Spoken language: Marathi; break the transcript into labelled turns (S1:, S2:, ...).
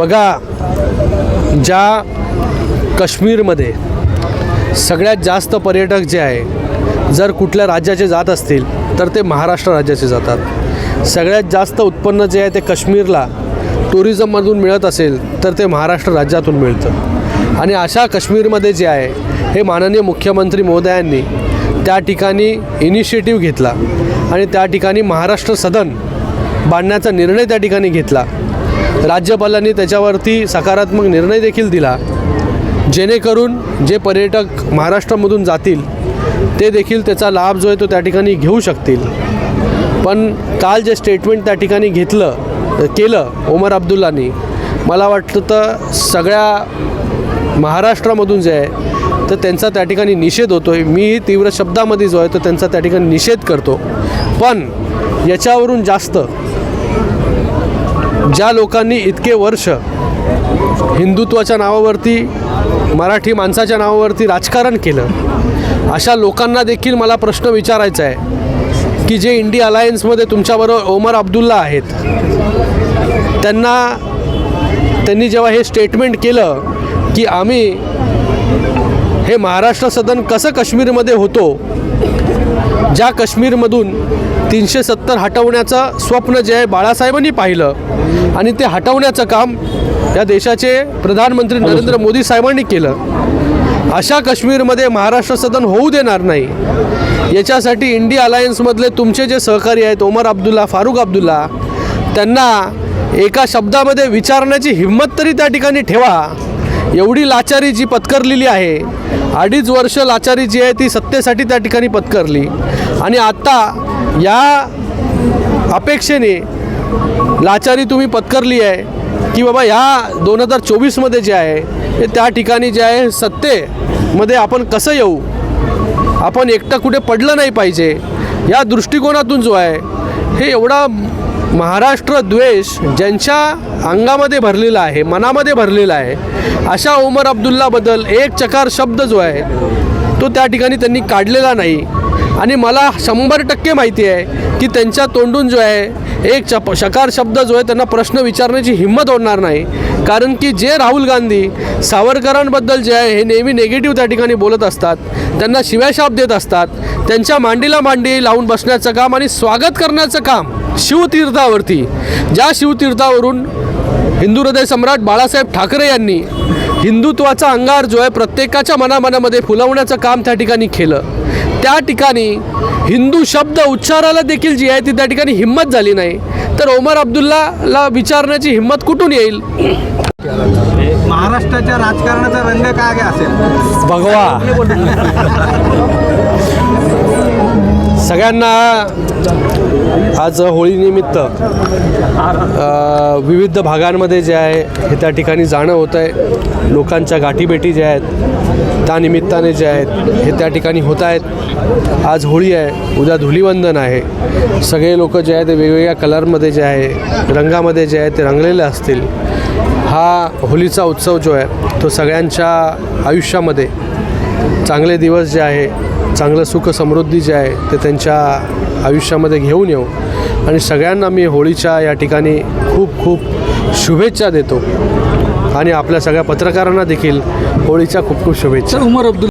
S1: बघा ज्या काश्मीरमध्ये सगळ्यात जास्त पर्यटक जे आहे जर कुठल्या राज्याचे जात असतील तर ते महाराष्ट्र राज्याचे जातात. सगळ्यात जास्त उत्पन्न जे आहे ते काश्मीरला टुरिझममधून मिळत असेल तर ते महाराष्ट्र राज्यातून मिळतं. आणि अशा काश्मीरमध्ये जे आहे हे माननीय मुख्यमंत्री महोदयांनी त्या ठिकाणी इनिशिएटिव्ह घेतला आणि त्या ठिकाणी महाराष्ट्र सदन बांधण्याचा निर्णय त्या ठिकाणी घेतला. राज्यपालांनी त्याच्यावरती सकारात्मक निर्णय देखील दिला. जेणेकरून जे पर्यटक महाराष्ट्रामधून जातील ते देखील त्याचा लाभ जो आहे तो त्या ठिकाणी घेऊ शकतील. पण काल जे स्टेटमेंट त्या ठिकाणी घेतलं केलं ओमर अब्दुल्लानी मला वाटतं तर सगळ्या महाराष्ट्रामधून जे आहे तर त्यांचा त्या ठिकाणी निषेध होतो आहे मी तीव्र शब्दामध्ये जो आहे तो त्यांचा त्या ठिकाणी निषेध करतो. पण याच्यावरून जास्त ज्या लोकांनी इतके वर्ष हिंदुत्वाच्या नावावरती मराठी माणसाच्या नावावरती राजकारण केलं अशा लोकांना देखील मला प्रश्न विचारायचा आहे की जे इंडिया अलायन्समध्ये तुमच्याबरोबर ओमर अब्दुल्ला आहेत त्यांना त्यांनी जेव्हा हे स्टेटमेंट केलं की आम्ही हे महाराष्ट्र सदन कसं काश्मीरमध्ये होतो ज्या काश्मीरमधून तीनशे सत्तर हटवण्याचं स्वप्न जे आहे बाळासाहेबांनी पाहिलं आणि ते हटवण्याचं काम या देशाचे प्रधानमंत्री नरेंद्र मोदी साहेबांनी केलं. अशा काश्मीरमध्ये महाराष्ट्र सदन होऊ देणार नाही. याच्यासाठी इंडिया अलायन्समधले तुमचे जे सहकारी आहेत ओमर अब्दुल्ला फारुख अब्दुल्ला त्यांना एका शब्दामध्ये विचारण्याची हिंमत तरी त्या ठिकाणी ठेवा. एवढी लाचारी जी पत्करलेली आहे अडीच वर्ष लाचारी जी आहे ती सत्तेसाठी त्या ठिकाणी पत्करली. आणि आत्ता या अपेक्षेने लाचारी तुम्ही पत्करली आहे की बाबा ह्या दोन हजार चोवीसमध्ये जे आहे ते त्या ठिकाणी जे आहे सत्तेमध्ये आपण कसं येऊ? आपण एकटं कुठे पडलं नाही पाहिजे. या दृष्टिकोनातून जो आहे हे एवढा महाराष्ट्र द्वेष ज्यांच्या अंगामध्ये भरलेला आहे मनामध्ये भरलेला आहे अशा ओमर अब्दुल्लाबद्दल एक चकार शब्द जो आहे तो त्या ठिकाणी त्यांनी काढलेला नाही. आणि मला शंभर टक्के माहिती आहे की त्यांच्या तोंडून जो आहे एक चप शकार शब्द जो आहे त्यांना प्रश्न विचारण्याची हिंमत होणार नाही. कारण की जे राहुल गांधी सावरकरांबद्दल जे आहे हे नेहमी नेगेटिव्ह त्या ठिकाणी बोलत असतात. त्यांना शिव्याशाप देत असतात. त्यांच्या मांडीला मांडी लावून बसण्याचं काम आणि स्वागत करण्याचं काम शिवतीर्थावरती. ज्या शिवतीर्थावरून हिंदू हृदय सम्राट बाळासाहेब ठाकरे यांनी हिंदुत्वाचा अंगार जो आहे प्रत्येकाच्या मनामनामध्ये फुलवण्याचं काम त्या ठिकाणी केलं. त्या ठिकाणी हिंदू शब्द उच्चाराला देखील जी आहे ती त्या ठिकाणी हिंमत झाली नाही. तर ओमर अब्दुल्लाला विचारण्याची हिंमत कुठून येईल?
S2: महाराष्ट्राच्या राजकारणाचा रंग काय काय असेल?
S1: भगवा. सगळ्यांना आज होळीनिमित्त विविध भागांमध्ये जे आहे हे त्या ठिकाणी जाणं होतं आहे. लोकांच्या गाठीभेटी ज्या आहेत त्या निमित्ताने जे आहेत हे त्या ठिकाणी होत आहेत. आज होळी आहे उद्या धुलीवंदन आहे. सगळे लोक जे आहे ते वेगवेगळ्या कलरमध्ये जे आहे रंगामध्ये जे आहे ते रंगलेले असतील. हा होलीचा उत्सव जो आहे तो सगळ्यांच्या आयुष्यामध्ये चांगले दिवस जे आहे चांगलं सुख समृद्धी जे आहे ते त्यांच्या आयुष्यामध्ये घेऊन येऊ. आणि सगळ्यांना मी होळीच्या या ठिकाणी खूप खूप शुभेच्छा देतो. आणि आपल्या सगळ्या पत्रकारांना देखील होळीच्या खूप खूप शुभेच्छा.
S2: उमर अब्दुल